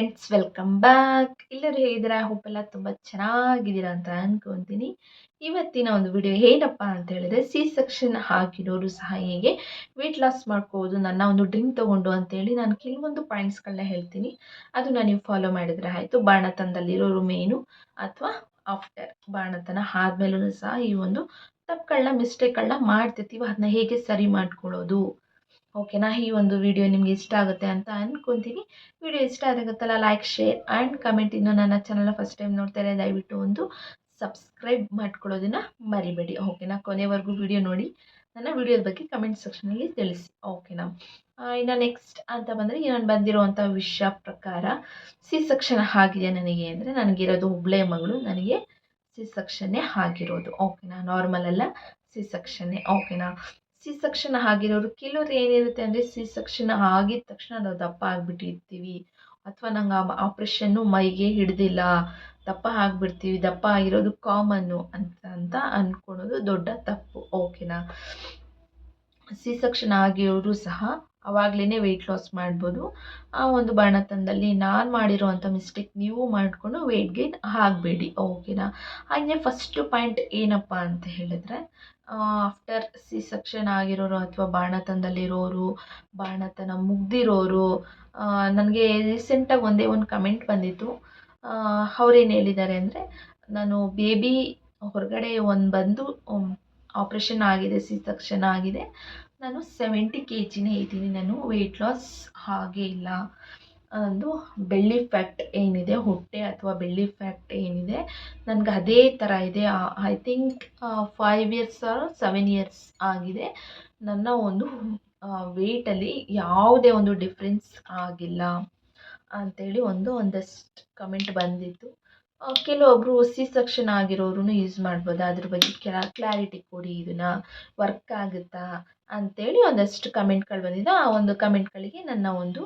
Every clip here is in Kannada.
ಫ್ರೆಂಡ್ಸ್ ವೆಲ್ಕಮ್ ಬ್ಯಾಕ್ ಎಲ್ಲರೂ ಹೇಗಿದ್ದೀರಾ ಹೋಪ್ ಎಲ್ಲ ತುಂಬ ಚೆನ್ನಾಗಿದ್ದೀರಾ ಅಂತ ಅನ್ಕೊತೀನಿ. ಇವತ್ತಿನ ಒಂದು ವಿಡಿಯೋ ಏನಪ್ಪ ಅಂತ ಹೇಳಿದ್ರೆ ಸಿ ಸೆಕ್ಷನ್ ಹಾಕಿರೋರು ಸಹ ಹೇಗೆ ವೆಯ್ಟ್ ಲಾಸ್ ಮಾಡ್ಕೋದು, ನನ್ನ ಒಂದು ಡ್ರಿಂಕ್ ತೊಗೊಂಡು ಅಂತೇಳಿ ನಾನು ಕೆಲವೊಂದು ಪಾಯಿಂಟ್ಸ್ಗಳನ್ನ ಹೇಳ್ತೀನಿ. ಅದನ್ನು ನೀವು ಫಾಲೋ ಮಾಡಿದರೆ ಆಯಿತು. ಬಾಣತನದಲ್ಲಿರೋರು ಮೇನು ಅಥವಾ ಆಫ್ಟರ್ ಬಾಣತನ ಆದಮೇಲೂ ಸಹ ಈ ಒಂದು ತಪ್ಪುಗಳನ್ನ ಮಿಸ್ಟೇಕ್ಗಳನ್ನ ಮಾಡ್ತಿರ್ತೀವಿ. ಅದನ್ನ ಹೇಗೆ ಸರಿ ಮಾಡ್ಕೊಳ್ಳೋದು? ಓಕೆನಾ ಈ ಒಂದು ವಿಡಿಯೋ ನಿಮಗೆ ಇಷ್ಟ ಆಗುತ್ತೆ ಅಂತ ಅಂದ್ಕೊತೀನಿ ವಿಡಿಯೋ ಇಷ್ಟ ಆಗುತ್ತಲ್ಲ ಲೈಕ್ ಶೇರ್ ಆ್ಯಂಡ್ ಕಮೆಂಟ್ ಇನ್ನು ನನ್ನ ಚಾನಲ್ನ ಫಸ್ಟ್ ಟೈಮ್ ನೋಡ್ತಾರೆ ದಯವಿಟ್ಟು ಒಂದು ಸಬ್ಸ್ಕ್ರೈಬ್ ಮಾಡ್ಕೊಳ್ಳೋದನ್ನ ಮರಿಬೇಡಿ. ಓಕೆನಾ ಕೊನೆವರೆಗೂ ವಿಡಿಯೋ ನೋಡಿ, ನನ್ನ ವಿಡಿಯೋದ ಬಗ್ಗೆ ಕಮೆಂಟ್ ಸೆಕ್ಷನಲ್ಲಿ ತಿಳಿಸಿ. ಓಕೆನಾ ಇನ್ನು ನೆಕ್ಸ್ಟ್ ಅಂತ ಬಂದರೆ ನಾನು ಬಂದಿರೋವಂಥ ವಿಷಯ ಪ್ರಕಾರ ಸಿ ಸೆಕ್ಷನ್ ಆಗಿದೆ ನನಗೆ ಅಂದರೆ, ನನಗಿರೋದು ಹುಬ್ಳೆ ಮಗಳು ನನಗೆ ಸಿ ಸೆಕ್ಷನ್ನೇ ಆಗಿರೋದು ಓಕೆನಾ ನಾರ್ಮಲ್ ಅಲ್ಲ ಸಿ ಸೆಕ್ಷನ್ನೇ ಓಕೆನಾ ಸಿ ಸೆಕ್ಷನ್ ಆಗಿರೋರು ಕೆಲವ್ರು ಏನಿರುತ್ತೆ ಅಂದರೆ ಸಿ ಸೆಕ್ಷನ್ ಆಗಿದ ತಕ್ಷಣ ನಾವು ದಪ್ಪ ಆಗಿಬಿಟ್ಟಿರ್ತೀವಿ. ಅಥವಾ ನಂಗೆ ಆ ಆಪ್ರೇಷನ್ನು ಮೈಗೆ ಹಿಡ್ದಿಲ್ಲ. ದಪ್ಪ ಆಗಿಬಿಡ್ತೀವಿ. ದಪ್ಪ ಆಗಿರೋದು ಕಾಮನ್ನು ಅಂತ ಅಂತ ಅಂದ್ಕೊಳೋದು ದೊಡ್ಡ ತಪ್ಪು. ಓಕೆನಾ ಸಿ ಸೆಕ್ಷನ್ ಆಗಿರೋರು ಸಹ ಅವಾಗಲೇ ವೆಯ್ಟ್ ಲಾಸ್ ಮಾಡ್ಬೋದು. ಆ ಒಂದು ಬಾಣತನದಲ್ಲಿ ನಾನು ಮಾಡಿರೋವಂಥ ಮಿಸ್ಟೇಕ್ ನೀವು ಮಾಡಿಕೊಂಡು ವೆಯ್ಟ್ ಗೇನ್ ಆಗಬೇಡಿ. ಓಕೆನಾ ಹಾಗೆ ಫಸ್ಟ್ ಪಾಯಿಂಟ್ ಏನಪ್ಪ ಅಂತ ಹೇಳಿದ್ರೆ ಆಫ್ಟರ್ ಸಿ ಸೆಕ್ಷನ್ ಆಗಿರೋರು ಅಥವಾ ಬಾಣತನದಲ್ಲಿರೋರು, ಬಾಣತನ ಮುಗ್ದಿರೋರು ನನಗೆ ರೀಸೆಂಟಾಗಿ ಒಂದೇ ಒಂದು ಕಮೆಂಟ್ ಬಂದಿತ್ತು. ಅವ್ರೇನು ಹೇಳಿದ್ದಾರೆ ಅಂದರೆ, ನಾನು ಬೇಬಿ ಹೊರಗಡೆ ಒಂದು ಬಂದು ಆಪ್ರೇಷನ್ ಆಗಿದೆ ಸಿ ಸೆಕ್ಷನ್ ಆಗಿದೆ. ನಾನು ಸೆವೆಂಟಿ ಕೆ ಜಿನೇ ಇದ್ದೀನಿ. ನಾನು ವೆಯ್ಟ್ ಲಾಸ್ ಹಾಗೇ ಇಲ್ಲ. ಒಂದು ಬೆಳ್ಳಿ ಫ್ಯಾಕ್ಟ್ ಏನಿದೆ, ಹೊಟ್ಟೆ ಅಥವಾ ಬೆಳ್ಳಿ ಫ್ಯಾಕ್ಟ್ ಏನಿದೆ, ನನಗೆ ಅದೇ ಥರ ಇದೆ. I think five years or seven years ಆಗಿದೆ. ನನ್ನ ಒಂದು ವೆಯ್ಟಲ್ಲಿ ಯಾವುದೇ ಒಂದು ಡಿಫ್ರೆನ್ಸ್ ಆಗಿಲ್ಲ ಅಂಥೇಳಿ ಒಂದು ಒಂದಷ್ಟು ಕಮೆಂಟ್ ಬಂದಿತ್ತು. ಕೆಲವೊಬ್ಬರು ಸಿ ಸೆಕ್ಷನ್ ಆಗಿರೋರು ಯೂಸ್ ಮಾಡ್ಬೋದು. ಅದ್ರ ಬಗ್ಗೆ ಕ್ಲಾರಿಟಿ ಕೊಡಿ, ಇದನ್ನು ವರ್ಕ್ ಆಗುತ್ತಾ ಅಂತೇಳಿ ಒಂದಷ್ಟು ಕಮೆಂಟ್ಗಳು ಬಂದಿದೆ. ಆ ಒಂದು ಕಮೆಂಟ್ಗಳಿಗೆ ನನ್ನ ಒಂದು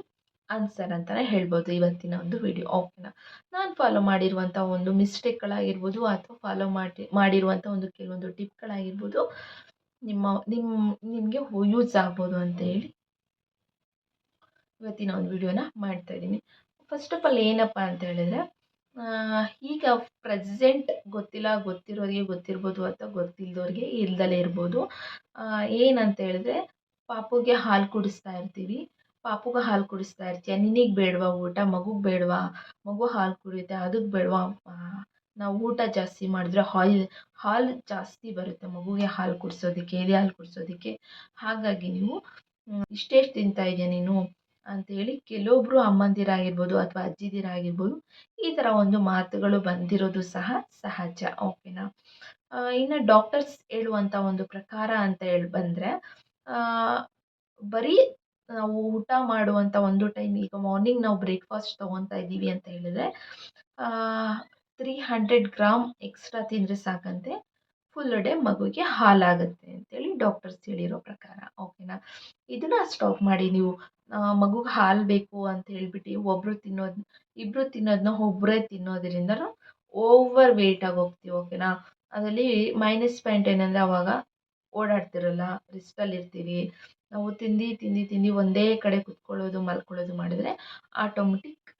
ಆನ್ಸರ್ ಅಂತಲೇ ಹೇಳ್ಬೋದು ಇವತ್ತಿನ ಒಂದು ವಿಡಿಯೋ ಓಕೆನಾ ನಾನು ಫಾಲೋ ಮಾಡಿರುವಂಥ ಒಂದು ಮಿಸ್ಟೇಕ್ಗಳಾಗಿರ್ಬೋದು ಅಥವಾ ಫಾಲೋ ಮಾಡಿ ಮಾಡಿರುವಂಥ ಒಂದು ಕೆಲವೊಂದು ಟಿಪ್ಗಳಾಗಿರ್ಬೋದು ನಿಮ್ಮ ನಿಮ್ಮ ನಿಮಗೆ ಯೂಸ್ ಆಗ್ಬೋದು ಅಂತ ಹೇಳಿ ಇವತ್ತಿನ ಒಂದು ವಿಡಿಯೋನ ಮಾಡ್ತಾ ಇದ್ದೀನಿ. ಫಸ್ಟ್ ಆಫ್ ಆಲ್ ಏನಪ್ಪ ಅಂತ ಹೇಳಿದ್ರೆ ಈಗ ಪ್ರೆಸೆಂಟ್ ಗೊತ್ತಿಲ್ಲ, ಗೊತ್ತಿರೋರಿಗೆ ಗೊತ್ತಿರ್ಬೋದು ಅಥವಾ ಗೊತ್ತಿಲ್ಲದವ್ರಿಗೆ ಇಲ್ದಲೇ ಇರ್ಬೋದು. ಏನಂತ ಹೇಳಿದ್ರೆ, ಪಾಪುಗೆ ಹಾಲು ಕುಡಿಸ್ತಾ ಇರ್ತೀವಿ. ಪಾಪುಗೆ ಹಾಲು ಕುಡಿಸ್ತಾ ಇರ್ತೀಯ? ನಿನಗೆ ಬೇಡವಾ ಊಟ? ಮಗುಗೆ ಬೇಡವಾ? ಮಗು ಹಾಲು ಕುಡಿಯುತ್ತೆ ಅದಕ್ಕೆ ಬೇಡವಾ? ನಾವು ಊಟ ಜಾಸ್ತಿ ಮಾಡಿದ್ರೆ ಹಾಲ್, ಹಾಲು ಜಾಸ್ತಿ ಬರುತ್ತೆ ಮಗುಗೆ ಹಾಲು ಕುಡಿಸೋದಕ್ಕೆ, ಎದೆ ಹಾಲು ಕುಡಿಸೋದಕ್ಕೆ. ಹಾಗಾಗಿ ನೀವು ಇಷ್ಟೆಷ್ಟು ತಿಂತಾ ಇದೆಯಾ ನೀನು? ಅಂಥೇಳಿ ಕೆಲವೊಬ್ಬರು ಅಮ್ಮಂದಿರಾಗಿರ್ಬೋದು ಅಥವಾ ಅಜ್ಜಿದಿರಾಗಿರ್ಬೋದು, ಈ ಥರ ಒಂದು ಮಾತುಗಳು ಬಂದಿರೋದು ಸಹ ಸಹಜ. ಓಕೆನಾ? ಇನ್ನು ಡಾಕ್ಟರ್ಸ್ ಹೇಳುವಂಥ ಒಂದು ಪ್ರಕಾರ ಅಂತ ಹೇಳಿ ಬಂದರೆ ಬರೀ ನಾವು ಊಟ ಮಾಡುವಂಥ ಒಂದು ಟೈಮ್ ಈಗ ಮಾರ್ನಿಂಗ್ ನಾವು ಬ್ರೇಕ್ಫಾಸ್ಟ್ ತೊಗೊತಾ ಇದ್ದೀವಿ ಅಂತ ಹೇಳಿದ್ರೆ ತ್ರೀ ಹಂಡ್ರೆಡ್ ಗ್ರಾಮ್ ಎಕ್ಸ್ಟ್ರಾ ತಿಂದರೆ ಸಾಕಂತೆ. ಫುಲ್ ಡೇ ಮಗುಗೆ ಹಾಲಾಗುತ್ತೆ ಅಂತೇಳಿ ಡಾಕ್ಟರ್ಸ್ ಹೇಳಿರೋ ಪ್ರಕಾರ ಓಕೆನಾ ಇದನ್ನು ಸ್ಟಾಪ್ ಮಾಡಿ ನೀವು ಮಗುಗೆ ಹಾಲು ಬೇಕು ಅಂತ ಹೇಳ್ಬಿಟ್ಟು ಒಬ್ಬರು ತಿನ್ನೋದು ಇಬ್ಬರು ತಿನ್ನೋದನ್ನ ಒಬ್ಬರೇ ತಿನ್ನೋದ್ರಿಂದ ಓವರ್ ವೇಟ್ ಹೋಗ್ತೀವಿ ಓಕೆನಾ ಅದರಲ್ಲಿ ಮೈನಸ್ ಪಾಯಿಂಟ್ ಏನಂದರೆ ಅವಾಗ ಓಡಾಡ್ತಿರಲ್ಲ ರಿಸ್ಕಲ್ಲಿ ಇರ್ತೀವಿ ನಾವು ತಿಂದು ತಿಂದು ತಿಂದು ಒಂದೇ ಕಡೆ ಕುತ್ಕೊಳ್ಳೋದು, ಮಲ್ಕೊಳ್ಳೋದು ಮಾಡಿದರೆ ಆಟೋಮೆಟಿಕ್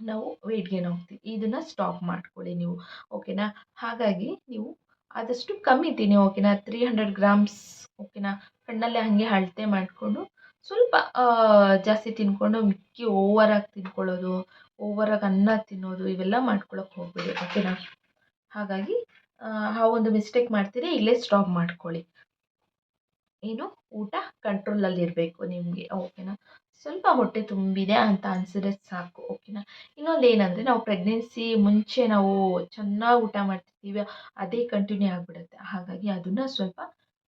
ನಾವು ವೆಯ್ಟ್ ಗೇನ್ ಹೋಗ್ತೀವಿ. ಇದನ್ನು ಸ್ಟಾಪ್ ಮಾಡ್ಕೊಳ್ಳಿ ನೀವು ಓಕೆನಾ ಹಾಗಾಗಿ ನೀವು ಆದಷ್ಟು ಕಮ್ಮಿ ತಿನ್ನಿ ಓಕೆನಾ ತ್ರೀ ಹಂಡ್ರೆಡ್ ಗ್ರಾಮ್ಸ್ ಓಕೆನಾ ಕಣ್ಣಲ್ಲೇ ಹಾಗೆ ಅಳತೆ ಮಾಡಿಕೊಂಡು ಸ್ವಲ್ಪ ಜಾಸ್ತಿ ತಿನ್ಕೊಂಡು ಮಿಕ್ಕಿ ಓವರಾಗಿ ತಿನ್ಕೊಳ್ಳೋದು ಓವರಾಗಿ ಅನ್ನ ತಿನ್ನೋದು ಇವೆಲ್ಲ ಮಾಡ್ಕೊಳಕ್ಕೆ ಹೋಗಬೇಡಿ ಓಕೆನಾ ಹಾಗಾಗಿ, ಆ ಒಂದು ಮಿಸ್ಟೇಕ್ ಮಾಡ್ತೀರಿ, ಇಲ್ಲೇ ಸ್ಟಾಪ್ ಮಾಡ್ಕೊಳ್ಳಿ. ಏನು ಊಟ ಕಂಟ್ರೋಲಲ್ಲಿ ಇರಬೇಕು ನಿಮಗೆ. ಓಕೆನಾ ಸ್ವಲ್ಪ ಹೊಟ್ಟೆ ತುಂಬಿದೆ ಅಂತ ಅನಿಸಿದ್ರೆ ಸಾಕು. ಓಕೆನಾ ಇನ್ನೊಂದು ಏನಂದರೆ ನಾವು ಪ್ರೆಗ್ನೆನ್ಸಿ ಮುಂಚೆ ನಾವು ಚೆನ್ನಾಗಿ ಊಟ ಮಾಡ್ತಿರ್ತೀವಿ, ಅದೇ ಕಂಟಿನ್ಯೂ ಆಗಿಬಿಡುತ್ತೆ. ಹಾಗಾಗಿ ಅದನ್ನು ಸ್ವಲ್ಪ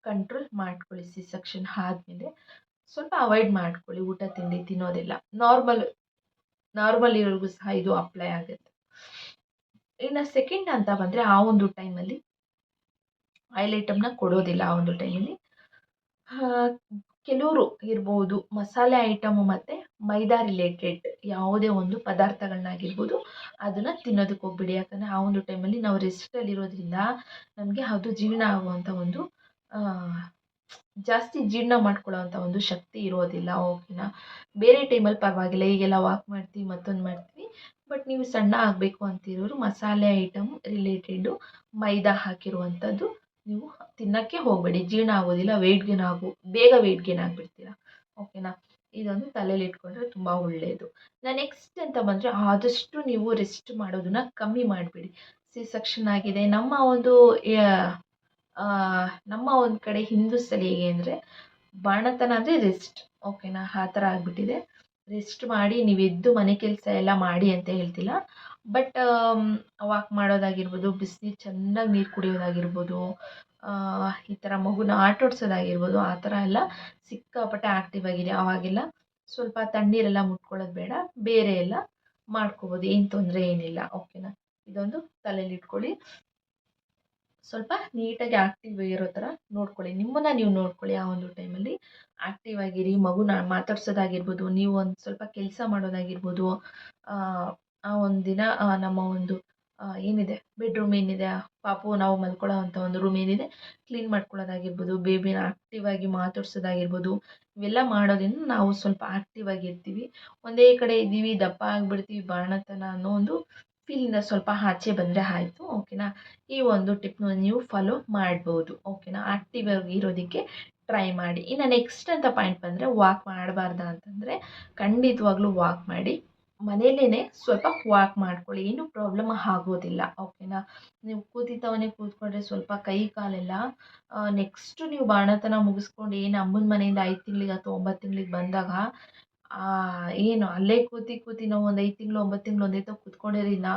ಕಂಟ್ರೋಲ್ ಮಾಡ್ಕೊಳ್ಳಿ ಸಿ ಸೆಕ್ಷನ್ ಆದಮೇಲೆ. ಸ್ವಲ್ಪ ಅವಾಯ್ಡ್ ಮಾಡ್ಕೊಳ್ಳಿ ಊಟ, ತಿಂಡಿ ತಿನ್ನೋದಿಲ್ಲ. ನಾರ್ಮಲ್ ನಾರ್ಮಲ್ ಇರೋರಿಗೂ ಸಹ ಇದು ಅಪ್ಲೈ ಆಗುತ್ತೆ. ಇನ್ನು ಸೆಕೆಂಡ್ ಅಂತ ಬಂದರೆ ಆ ಒಂದು ಟೈಮಲ್ಲಿ ಆಯಿಲ್ ಐಟಮ್ನ ಕೊಡೋದಿಲ್ಲ ಆ ಒಂದು ಟೈಮಲ್ಲಿ ಕೆಲವರು ಇರ್ಬೋದು ಮಸಾಲೆ ಐಟಮು ಮತ್ತು ಮೈದಾ ರಿಲೇಟೆಡ್ ಯಾವುದೇ ಒಂದು ಪದಾರ್ಥಗಳನ್ನಾಗಿರ್ಬೋದು ಅದನ್ನು ತಿನ್ನೋದಕ್ಕೆ ಹೋಗ್ಬೇಡಿ. ಯಾಕಂದರೆ ಆ ಒಂದು ಟೈಮಲ್ಲಿ ನಾವು ರೆಸ್ಟಲ್ಲಿರೋದ್ರಿಂದ ನಮಗೆ ಅದು ಜೀರ್ಣ ಆಗುವಂಥ ಒಂದು ಜಾಸ್ತಿ ಜೀರ್ಣ ಮಾಡ್ಕೊಳ್ಳೋವಂಥ ಒಂದು ಶಕ್ತಿ ಇರೋದಿಲ್ಲ ಓಕೆನಾ ಬೇರೆ ಟೈಮಲ್ಲಿ ಪರವಾಗಿಲ್ಲ, ಈಗೆಲ್ಲ ವಾಕ್ ಮಾಡ್ತೀವಿ, ಮತ್ತೊಂದು ಮಾಡ್ತೀವಿ. ಬಟ್ ನೀವು ಸಣ್ಣ ಆಗಬೇಕು ಅಂತಿರೋರು ಮಸಾಲೆ ಐಟಮ್ ರಿಲೇಟೆಡು ಮೈದಾ ಹಾಕಿರುವಂಥದ್ದು ನೀವು ತಿನ್ನೋಕ್ಕೆ ಹೋಗಬೇಡಿ, ಜೀರ್ಣ ಆಗೋದಿಲ್ಲ ವೆಯ್ಟ್ ಗೇನ್ ಆಗು, ಬೇಗ ವೆಯ್ಟ್ ಗೇನ್ ಆಗಿಬಿಡ್ತೀರ? ಓಕೆನಾ ಇದೊಂದು ತಲೆಯಲ್ಲಿ ಇಟ್ಕೊಂಡ್ರೆ ತುಂಬ ಒಳ್ಳೆಯದು ನಾ ನೆಕ್ಸ್ಟ್ ಅಂತ ಬಂದರೆ ಆದಷ್ಟು ನೀವು ರೆಸ್ಟ್ ಮಾಡೋದನ್ನ ಕಮ್ಮಿ ಮಾಡಿಬಿಡಿ. ಸಿ ಸೆಕ್ಷನ್ ಆಗಿದೆ. ನಮ್ಮ ಒಂದು ನಮ್ಮ ಒಂದು ಕಡೆ ಹಿಂದೂಸಲ್ಲಿ ಹೇಗೆ ಅಂದರೆ ಬಾಣತನ ಅಂದರೆ ರೆಸ್ಟ್ ಓಕೆನಾ ಆ ಥರ ಆಗಿಬಿಟ್ಟಿದೆ. ರೆಸ್ಟ್ ಮಾಡಿ ನೀವು ಎದ್ದು ಮನೆ ಕೆಲಸ ಎಲ್ಲ ಮಾಡಿ ಅಂತ ಹೇಳ್ತಿಲ್ಲ. ಬಟ್ ವಾಕ್ ಮಾಡೋದಾಗಿರ್ಬೋದು, ಬಿಸ್ನೀರು ಚೆನ್ನಾಗಿ ನೀರು ಕುಡಿಯೋದಾಗಿರ್ಬೋದು ಈ ಥರ ಮಗುನ ಆಟೋಡ್ಸೋದಾಗಿರ್ಬೋದು ಆ ಥರ ಎಲ್ಲ ಸಿಕ್ಕಾಪಟ್ಟೆ ಆ್ಯಕ್ಟಿವ್ ಆಗಿದೆ ಅವಾಗೆಲ್ಲ. ಸ್ವಲ್ಪ ತಣ್ಣೀರೆಲ್ಲ ಮುಟ್ಕೊಳ್ಳೋದು ಬೇಡ, ಬೇರೆ ಎಲ್ಲ ಮಾಡ್ಕೋಬೋದು, ಏನು ತೊಂದರೆ ಏನಿಲ್ಲ ಓಕೆನಾ ಇದೊಂದು ತಲೆಯಲ್ಲಿ ಇಟ್ಕೊಳ್ಳಿ. ಸ್ವಲ್ಪ ನೀಟಾಗಿ ಆ್ಯಕ್ಟಿವ್ ಇರೋ ಥರ ನೋಡ್ಕೊಳ್ಳಿ, ನಿಮ್ಮನ್ನು ನೀವು ನೋಡ್ಕೊಳ್ಳಿ ಆ ಒಂದು ಟೈಮಲ್ಲಿ ಆ್ಯಕ್ಟಿವ್ ಆಗಿರಿ, ಮಗುನ ಮಾತಾಡ್ಸೋದಾಗಿರ್ಬೋದು, ನೀವು ಒಂದು ಸ್ವಲ್ಪ ಕೆಲಸ ಮಾಡೋದಾಗಿರ್ಬೋದು ಆ ಒಂದು ದಿನ ನಮ್ಮ ಒಂದು ಏನಿದೆ ಬೆಡ್ರೂಮ್ ಏನಿದೆ ಪಾಪು ನಾವು ಮಲ್ಕೊಳ್ಳೋ ಒಂದು ರೂಮ್ ಏನಿದೆ ಕ್ಲೀನ್ ಮಾಡ್ಕೊಳ್ಳೋದಾಗಿರ್ಬೋದು ಬೇಬಿನ ಆಕ್ಟಿವ್ ಆಗಿ ಮಾತಾಡ್ಸೋದಾಗಿರ್ಬೋದು, ಇವೆಲ್ಲ ಮಾಡೋದ್ರಿಂದ ನಾವು ಸ್ವಲ್ಪ ಆ್ಯಕ್ಟಿವ್ ಆಗಿರ್ತೀವಿ ಒಂದೇ ಕಡೆ ಇದ್ದೀವಿ, ದಪ್ಪ ಆಗಿಬಿಡ್ತೀವಿ, ಬಾಣತನ ಅನ್ನೋ ಒಂದು ಫೀಲಿಂದ ಸ್ವಲ್ಪ ಆಚೆ ಬಂದರೆ ಆಯಿತು ಓಕೆನಾ ಈ ಒಂದು ಟಿಪ್ನ ನೀವು ಫಾಲೋ ಮಾಡ್ಬೋದು ಓಕೆನಾ ಆಕ್ಟಿವ್ ಆಗಿ ಇರೋದಕ್ಕೆ ಟ್ರೈ ಮಾಡಿ. ಇನ್ನು ನೆಕ್ಸ್ಟ್ ಅಂತ ಪಾಯಿಂಟ್ ಬಂದರೆ ವಾಕ್ ಮಾಡಬಾರ್ದ ಅಂತಂದರೆ ಖಂಡಿತವಾಗ್ಲೂ ವಾಕ್ ಮಾಡಿ. ಮನೆಯಲ್ಲೇ ಸ್ವಲ್ಪ ವಾಕ್ ಮಾಡ್ಕೊಳ್ಳಿ, ಏನು ಪ್ರಾಬ್ಲಮ್ ಆಗೋದಿಲ್ಲ ಓಕೆನಾ ನೀವು ಕೂತಿದ್ದವನೇ ಕೂತ್ಕೊಂಡ್ರೆ ಸ್ವಲ್ಪ ಕೈ ಕಾಲೆಲ್ಲ ನೆಕ್ಸ್ಟ್ ನೀವು ಬಾಣತನ ಮುಗಿಸ್ಕೊಂಡು ಏನು ಅಮ್ಮನ ಮನೆಯಿಂದ ಐದು ತಿಂಗಳಿಗೆ ಅಥವಾ ಒಂಬತ್ತು ತಿಂಗಳಿಗೆ ಬಂದಾಗ ಏನು ಅಲ್ಲೇ ಕೂತಿ ಕೂತಿ ನಾವು ಒಂದು ಐದು ತಿಂಗಳು, ಒಂಬತ್ತು ತಿಂಗಳು ಒಂದೇ ಕೂತ್ಕೊಂಡಿರಿ, ನಾ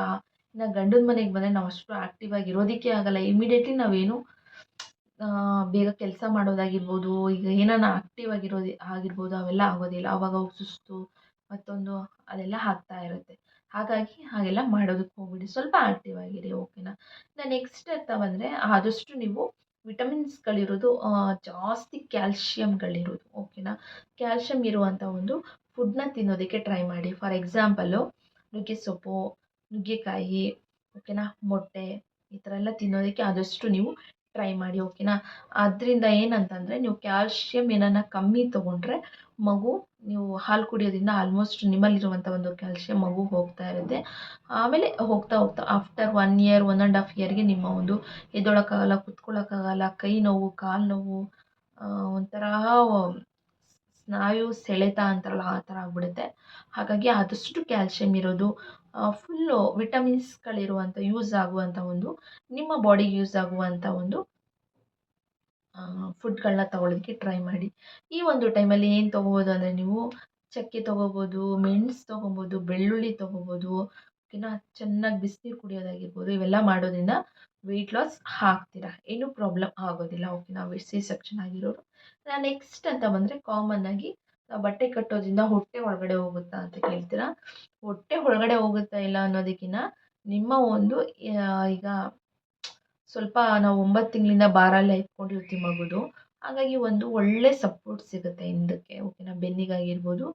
ಇನ್ನು ಗಂಡನ ಮನೆಗೆ ಬಂದರೆ ನಾವು ಅಷ್ಟು ಆ್ಯಕ್ಟಿವ್ ಆಗಿ ಇರೋದಕ್ಕೆ ಆಗಲ್ಲ ಇಮಿಡಿಯೇಟ್ಲಿ ನಾವೇನು ಬೇಗ ಕೆಲಸ ಮಾಡೋದಾಗಿರ್ಬೋದು, ಈಗ ಏನಾನ ಆಕ್ಟಿವ್ ಆಗಿರೋದು, ಆಗಿರ್ಬೋದು, ಅವೆಲ್ಲ ಆಗೋದಿಲ್ಲ, ಅವಾಗ ಸುಸ್ತು ಮತ್ತೊಂದು ಅದೆಲ್ಲ ಆಗ್ತಾ ಇರುತ್ತೆ. ಹಾಗಾಗಿ ಹಾಗೆಲ್ಲ ಮಾಡೋದಕ್ಕೆ ಹೋಗ್ಬಿಡಿ. ಸ್ವಲ್ಪ ಆ್ಯಕ್ಟಿವ್ ಆಗಿರಿ ಓಕೆನಾ ನಾ? ನೆಕ್ಸ್ಟ್ ಅಂತ ಬಂದರೆ ಆದಷ್ಟು ನೀವು ವಿಟಮಿನ್ಸ್ಗಳಿರೋದು ಜಾಸ್ತಿ ಕ್ಯಾಲ್ಶಿಯಮ್ಗಳಿರೋದು ಓಕೆನಾ ಕ್ಯಾಲ್ಶಿಯಮ್ ಇರುವಂಥ ಒಂದು ಫುಡ್ನ ತಿನ್ನೋದಕ್ಕೆ ಟ್ರೈ ಮಾಡಿ. ಫಾರ್ ಎಕ್ಸಾಂಪಲ್ಲು ನುಗ್ಗೆ ಸೊಪ್ಪು, ನುಗ್ಗೆಕಾಯಿ ಓಕೆನಾ ಮೊಟ್ಟೆ ಈ ಥರ ಎಲ್ಲ ತಿನ್ನೋದಕ್ಕೆ ಆದಷ್ಟು ನೀವು ಟ್ರೈ ಮಾಡಿ ಓಕೆನಾ ಅದರಿಂದ ಏನಂತಂದರೆ ನೀವು ಕ್ಯಾಲ್ಶಿಯಂ ಏನನ್ನ ಕಮ್ಮಿ ತೊಗೊಂಡ್ರೆ ಮಗು ನೀವು ಹಾಲು ಕುಡಿಯೋದ್ರಿಂದ ಆಲ್ಮೋಸ್ಟ್ ನಿಮ್ಮಲ್ಲಿರುವಂಥ ಒಂದು ಕ್ಯಾಲ್ಶಿಯಂ ಮಗು ಹೋಗ್ತಾ ಇರುತ್ತೆ. ಆಮೇಲೆ ಹೋಗ್ತಾ ಹೋಗ್ತಾ after one year one and half ಇಯರ್ಗೆ ನಿಮ್ಮ ಒಂದು ಎದ್ದೊಳಕ್ಕಾಗಲ್ಲ, ಕುತ್ಕೊಳ್ಳೋಕ್ಕಾಗಲ್ಲ, ಕೈ ನೋವು, ಕಾಲು ನೋವು ಒಂಥರ ಸ್ನಾಯು ಸೆಳೆತ ಅಂತಾರಲ್ಲ, ಆ ಥರ ಆಗಿಬಿಡುತ್ತೆ. ಹಾಗಾಗಿ ಆದಷ್ಟು ಕ್ಯಾಲ್ಶಿಯಂ ಇರೋದು ಫುಲ್ಲು ವಿಟಮಿನ್ಸ್ಗಳಿರುವಂಥ ಯೂಸ್ ಆಗುವಂಥ ಒಂದು, ನಿಮ್ಮ ಬಾಡಿಗೆ ಯೂಸ್ ಆಗುವಂಥ ಒಂದು ಫುಡ್ಗಳನ್ನ ತಗೊಳ್ಳೋದಕ್ಕೆ ಟ್ರೈ ಮಾಡಿ. ಈ ಒಂದು ಟೈಮಲ್ಲಿ ಏನು ತೊಗೋಬೋದು ಅಂದರೆ ನೀವು ಚಕ್ಕೆ ತೊಗೋಬೋದು, ಮೆಣಸು ತೊಗೊಬೋದು, ಬೆಳ್ಳುಳ್ಳಿ ತೊಗೋಬೋದು, ಓಕೆನಾ? ಚೆನ್ನಾಗಿ ಬಿಸಿನೀರು ಕುಡಿಯೋದಾಗಿರ್ಬೋದು, ಇವೆಲ್ಲ ಮಾಡೋದ್ರಿಂದ ವೆಯ್ಟ್ ಲಾಸ್ ಹಾಕ್ತೀರಾ? ಏನೂ ಪ್ರಾಬ್ಲಮ್ ಆಗೋದಿಲ್ಲ, ಓಕೆನಾ? ಸಿ ಸೆಕ್ಷನ್ ಆಗಿರೋರು. ನೆಕ್ಸ್ಟ್ ಅಂತ ಬಂದರೆ ಕಾಮನ್ನಾಗಿ ಬಟ್ಟೆ ಕಟ್ಟೋದ್ರಿಂದ ಹೊಟ್ಟೆ ಒಳಗಡೆ ಹೋಗುತ್ತಾ ಅಂತ ಕೇಳ್ತೀರಾ? ಹೊಟ್ಟೆ ಒಳಗಡೆ ಹೋಗುತ್ತಾ ಇಲ್ಲ ಅನ್ನೋದಕ್ಕಿಂತ ನಿಮ್ಮ ಒಂದು ಈಗ ಸ್ವಲ್ಪ ನಾವು ಒಂಬತ್ತು ತಿಂಗಳಿಂದ ಭಾರ ಎಲ್ಲ ಎತ್ಕೊಂಡಿರ್ತೀವಿ ಮಗುದು. ಹಾಗಾಗಿ ಒಂದು ಒಳ್ಳೆ ಸಪೋರ್ಟ್ ಸಿಗುತ್ತೆ ಹಿಂದಕ್ಕೆ, ಓಕೆನಾ? ಬೆನ್ನಿಗಾಗಿರ್ಬೋದು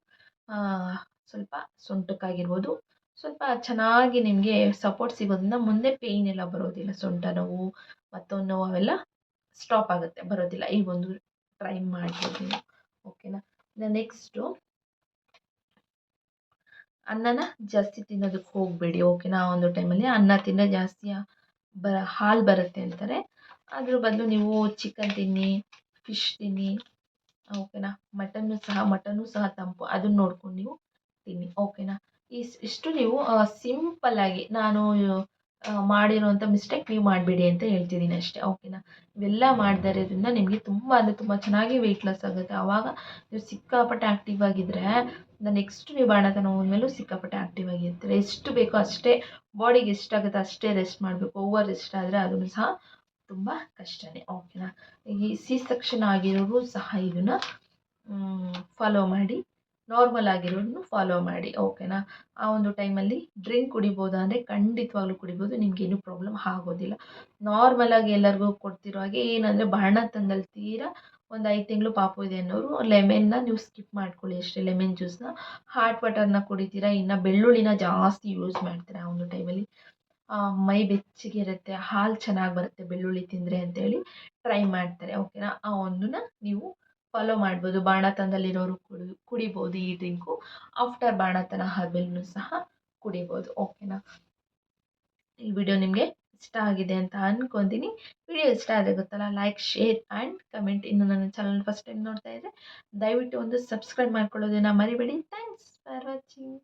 ಸ್ವಲ್ಪ ಸೊಂಟಕ್ಕಾಗಿರ್ಬೋದು. ಸ್ವಲ್ಪ ಚೆನ್ನಾಗಿ ನಿಮಗೆ ಸಪೋರ್ಟ್ ಸಿಗೋದ್ರಿಂದ ಮುಂದೆ ಪೇಯ್ನ್ ಎಲ್ಲ ಬರೋದಿಲ್ಲ, ಸೊಂಟ ನೋವು ಮತ್ತೊಂದು ನೋವು ಅವೆಲ್ಲ ಸ್ಟಾಪ್ ಆಗುತ್ತೆ, ಬರೋದಿಲ್ಲ. ಈ ಒಂದು ಟ್ರೈ ಮಾಡ್ಬೋದು ಓಕೆನಾ? ನೆಕ್ಸ್ಟು ಅನ್ನನ ಜಾಸ್ತಿ ತಿನ್ನೋದಕ್ಕೆ ಹೋಗಬೇಡಿ. ಓಕೆನಾ ಒಂದು ಟೈಮಲ್ಲಿ ಅನ್ನ ತಿಂದರೆ ಜಾಸ್ತಿ ಬರ ಹಾಲು ಬರುತ್ತೆ ಅಂತಾರೆ. ಅದ್ರ ಬದಲು ನೀವು ಚಿಕನ್ ತಿನ್ನಿ ಫಿಶ್ ತಿನ್ನಿ ಓಕೆನಾ ಮಟನ್ನು ಸಹ ಮಟನ್ನು ಸಹ ತಂಪು. ಅದನ್ನ ನೋಡ್ಕೊಂಡು ನೀವು ತಿನ್ನಿ. ಓಕೆನಾ ಇಷ್ಟು ನೀವು ಸಿಂಪಲ್ಲಾಗಿ ನಾನು ಮಾಡಿರೋಂಥ ಮಿಸ್ಟೇಕ್ ನೀವು ಮಾಡಬೇಡಿ ಅಂತ ಹೇಳ್ತಿದ್ದೀನಿ ಅಷ್ಟೇ ಓಕೆನಾ ಇವೆಲ್ಲ ಮಾಡಿದರೆ ಇರೋದ್ರಿಂದ ನಿಮಗೆ ತುಂಬ ಅಂದರೆ ತುಂಬ ಚೆನ್ನಾಗಿ ವೆಯ್ಟ್ ಲಾಸ್ ಆಗುತ್ತೆ. ಆವಾಗ ನೀವು ಸಿಕ್ಕಾಪಟ್ಟೆ ಆ್ಯಕ್ಟಿವ್ ಆಗಿದ್ದರೆ ನೆಕ್ಸ್ಟ್ ನೀವು ಬಾಣತನ ಹೋದ್ಮೇಲೂ ಸಿಕ್ಕಾಪಟ್ಟೆ ಆ್ಯಕ್ಟಿವ್ ಆಗಿರ್ತಾರೆ ಎಷ್ಟು ಬೇಕೋ ಅಷ್ಟೇ ಬಾಡಿಗೆ ಎಷ್ಟಾಗುತ್ತೆ ಅಷ್ಟೇ ರೆಸ್ಟ್ ಮಾಡಬೇಕು. ಓವರ್ ರೆಸ್ಟ್ ಆದರೆ ಅದನ್ನು ಸಹ ತುಂಬ ಕಷ್ಟನೇ ಓಕೆನಾ ಈ ಸಿ ಸೆಕ್ಷನ್ ಆಗಿರೋರು ಸಹ ಇದನ್ನು ಫಾಲೋ ಮಾಡಿ. ನಾರ್ಮಲ್ ಆಗಿರೋದನ್ನು ಫಾಲೋ ಮಾಡಿ ಓಕೆನಾ ಆ ಒಂದು ಟೈಮಲ್ಲಿ ಡ್ರಿಂಕ್ ಕುಡಿಬೋದಾ ಅಂದರೆ ಖಂಡಿತವಾಗ್ಲೂ ಕುಡಿಬೋದು ನಿಮಗೇನು ಪ್ರಾಬ್ಲಮ್ ಆಗೋದಿಲ್ಲ. ನಾರ್ಮಲಾಗಿ ಎಲ್ಲರಿಗೂ ಕೊಡ್ತಿರೋ ಹಾಗೆ ಏನಂದರೆ ಬಾಣತನದಲ್ಲಿ ತೀರಾ ಒಂದು ಐದು ತಿಂಗಳು ಪಾಪು ಇದೆ ಅನ್ನೋರು ಲೆಮೆನ್ನ ನೀವು ಸ್ಕಿಪ್ ಮಾಡ್ಕೊಳ್ಳಿ ಅಷ್ಟೇ ಲೆಮೆನ್ ಜ್ಯೂಸನ್ನ ಹಾಟ್ ವಾಟರ್ನ ಕುಡಿತೀರಾ, ಇನ್ನು ಬೆಳ್ಳುಳ್ಳಿನ ಜಾಸ್ತಿ ಯೂಸ್ ಮಾಡ್ತೀರಾ ಆ ಒಂದು ಟೈಮಲ್ಲಿ ಮೈ ಬೆಚ್ಚಗಿರುತ್ತೆ ಹಾಲು ಚೆನ್ನಾಗಿ ಬರುತ್ತೆ ಬೆಳ್ಳುಳ್ಳಿ ತಿಂದರೆ ಅಂತೇಳಿ ಟ್ರೈ ಮಾಡ್ತಾರೆ ಓಕೆನಾ ಆ ಒಂದನ್ನ ನೀವು ಫಾಲೋ ಮಾಡ್ಬೋದು. ಬಾಣತನದಲ್ಲಿರೋರು ಕುಡಿ, ಕುಡಿಬೋದು ಈ ಡ್ರಿಂಕು ಆಫ್ಟರ್ ಬಾಣತನ ಆದ್ಮೇಲೂ ಸಹ ಕುಡಿಬೋದು. ಓಕೆನಾ ಈ ವಿಡಿಯೋ ನಿಮಗೆ ಇಷ್ಟ ಆಗಿದೆ ಅಂತ ಅನ್ಕೊತೀನಿ. ವಿಡಿಯೋ ಇಷ್ಟ ಆದರೆ ಗೊತ್ತಲ್ಲ ಲೈಕ್ ಶೇರ್ ಆ್ಯಂಡ್ ಕಮೆಂಟ್ ಇನ್ನು ನನ್ನ ಚಾನಲ್ ಫಸ್ಟ್ ಟೈಮ್ ನೋಡ್ತಾ ಇದ್ದರೆ ದಯವಿಟ್ಟು ಒಂದು ಸಬ್ಸ್ಕ್ರೈಬ್ ಮಾಡ್ಕೊಳ್ಳೋದನ್ನು ಮರಿಬೇಡಿ. Thanks for watching